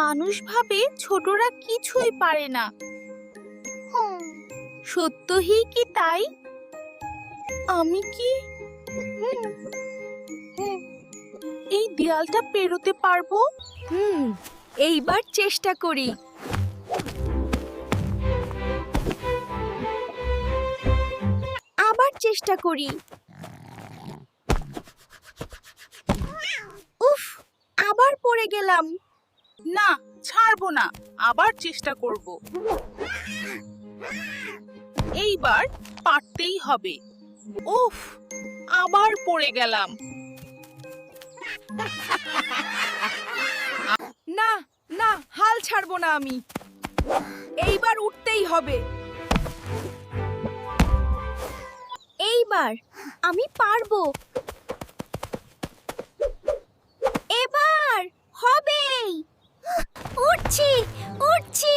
মানুষ ভাবে ছোটরা কিছুই পারে না। সত্যহি কি তাই? আমি কি? এই দেয়ালটা পেরোতে পারব? হুম। এইবার চেষ্টা করি। আবার চেষ্টা করি। উফ আবার পড়ে গেলাম। না, ছাড়বো না, আবার চেষ্টা করব। এইবার পারতেই হবে। উফ, আবার পড়ে গেলাম। না না, হাল ছাড়বো না আমি। এইবার উঠতেই হবে। এইবার আমি পারব। উঠছি উঠছি।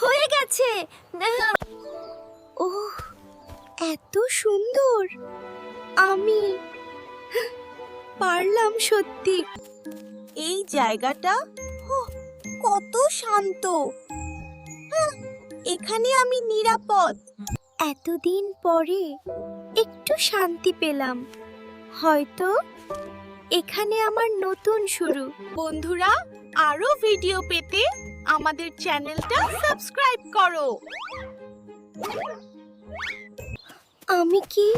হয়ে গেছে। ও এত সুন্দর। আমি পারলাম সত্যি। এই জায়গাটা কত শান্ত। হাহ, এখানে আমি নিরাপদ। এতদিন পরে একটু শান্তি পেলাম। হয়তো এখানে আমার নতুন শুরু। বন্ধুরা আরও ভিডিও পেতে আমাদের চ্যানেলটা সাবস্ক্রাইব করো। আমি কি